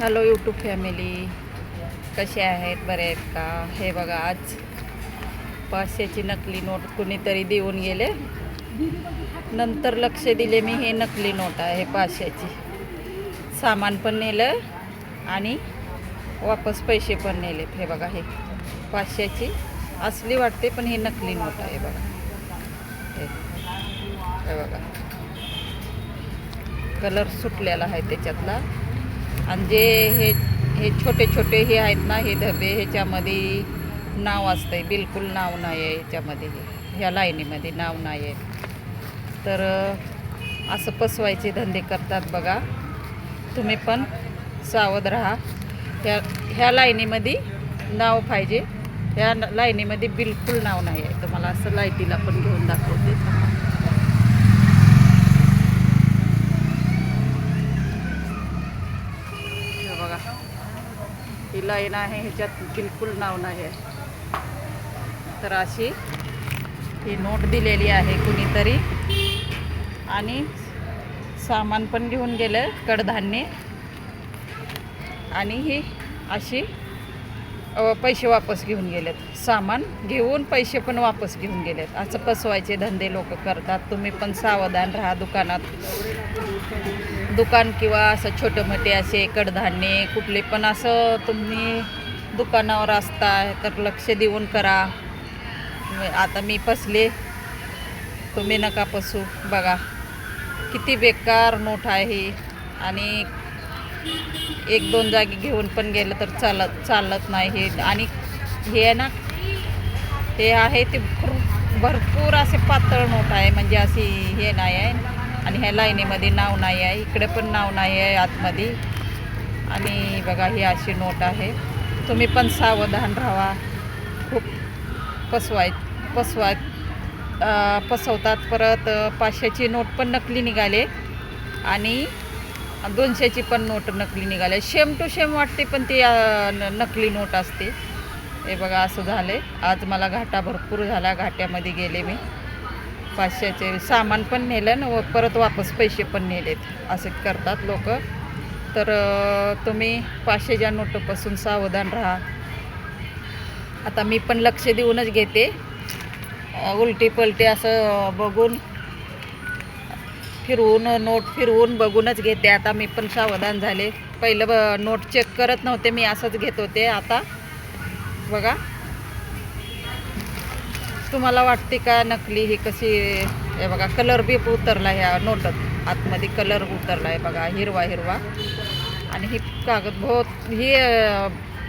Hello YouTube family कसे आहेत? बरे आहेत का? हे बघा आज पाचशेची नकली नोट कुणीतरी देऊन गेले. नंतर लक्ष दिले मी हे नकली नोट आहे पाचशेची. सामान पण नेलं आणि वापस पैसे पण नेलेत. हे बघा हे पाचशेची असली वाटते पण हे नकली नोट आहे बघा. हे हे बघा. कलर सुटलेला आहे त्याच्यातला. आणि जे हे हे छोटे छोटे हे आहेत ना हे धबे ह्याच्यामध्ये नाव असतंय. बिलकुल नाव नाही आहे ह्याच्यामध्ये. ह्या लाईनीमध्ये नाव नाही आहे तर असं पसवायचे धंदे करतात बघा. तुम्ही पण सावध राहा. ह्या ह्या लाईनीमध्ये नाव पाहिजे. ह्या लाईनीमध्ये बिलकुल नाव नाही आहे तुम्हाला असं लाईटीला पण घेऊन दाखवते हे बघा ही लाईन आहे ह्याच्यात बिलकुल नाव नाही आहे. तर अशी ही नोट दिलेली आहे कुणीतरी. आणि सामान पण घेऊन गेलं कडधान्य. आणि ही अशी पैसे वापस घेऊन गेलेत. सामान घेऊन पैसे पण वापस घेऊन गेलेत. असं फसवायचे धंदे लोक करतात. तुम्ही पण सावधान राहा दुकानात. दुकान किंवा असं छोटे मोठे असे कडधान्ये कुठले पण असं तुम्ही दुकानावर असताय तर लक्ष देऊन करा. आता मी फसले. तुम्ही नका फसू. बघा किती बेकार नोट आहे. आणि एक दोन जागी घेऊन पण गेलं तर चालत चालत नाही हे. आणि हे आहे ना हे आहे ते भरपूर असे पातळ नोट आहे. म्हणजे अशी हे नाही आहे. आणि ह्या लाईनीमध्ये नाव नाही आहे. इकडे पण नाव नाही आहे आतमध्ये. आणि बघा ही अशी नोट आहे. तुम्ही पण सावधान राहा. खूप फसवाय फसवाय पसवतात फसवतात. परत पाचशेची नोट पण नकली निघाले. आणि दोनशेची पण नोट नकली निघाले. शेम टू शेम वाटते पण ती न- नकली नोट असते. हे बघा असं झाले आज मला घाटा भरपूर झाला. घाट्यामध्ये गेले मी. पाचशेचे सामान पण नेलं व परत वापस पैसे पण नेलेत. असे करतात लोक. तर तुम्ही पाचशेच्या नोटपासून सावधान राहा. आता मी पण लक्ष देऊनच घेते. उलटी पलटी असं बघून फिरवून नोट फिरवून बघूनच घेते. आता मी पण सावधान झाले. पहिलं ब नोट चेक करत नव्हते मी असंच घेत होते. आता बघा. तुम्हाला वाटते का नकली? ही कशी हे बघा कलर बी उतरला ह्या नोटत. आतमध्ये कलर उतरला आहे बघा हिरवा हिरवा. आणि ही कागद हो, बहुत ही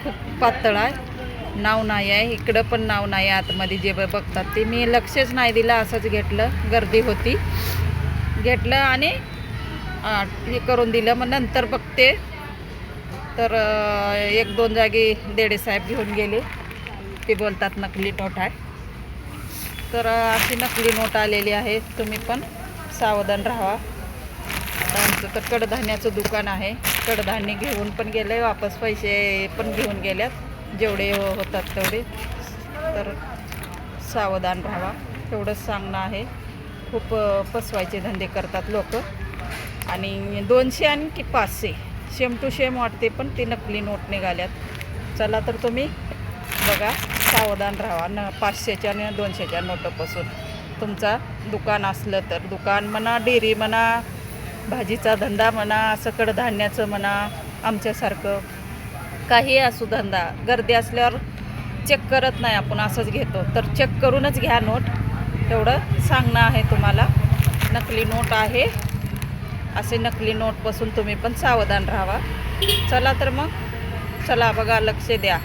खूप पातळ आहे. नाव नाही आहे इकडं पण नाव नाही आहे आतमध्ये जे ब- बघतात ते. मी लक्षच नाही दिलं असंच घेतलं गर्दी होती. घेतलं आणि हे करून दिलं. मग नंतर बघते. तर एक दोन जागी देडे साहेब घेऊन गेले. ते बोलतात नकली नोट आहे. तर अशी नकली नोट आलेली आहे. तुम्ही पण सावधान राहा. आमचं तर कडधान्याचं दुकान आहे. कडधान्य घेऊन पण गेलं आहे वापस पैसे पण घेऊन गेल्यात. जेवढे होतात तेवढे. तर सावधान राहावा तेवढंच सांगणं आहे. खूप फसवायचे धंदे करतात लोक. आणि दोनशे आणि की पाचशे. शेम टू शेम वाटते पण ती नकली नोट निघाल्यात. चला तर तुम्ही बघा सावधान राहा. न पाचशेच्या आणि दोनशेच्या नोटपासून. तुमचा दुकान असलं तर दुकान म्हणा डेअरी म्हणा भाजीचा धंदा म्हणा असं कडधान्याचं म्हणा आमच्यासारखं काही असू धंदा. गर्दी असल्यावर चेक करत नाही आपण असंच घेतो. तर चेक करूनच घ्या नोट. तेवढं सांगणं आहे तुम्हाला. नकली नोट आहे. असे नकली नोटपासून तुम्ही पण सावधान राहावा. चला तर मग. चला बघा लक्ष द्या.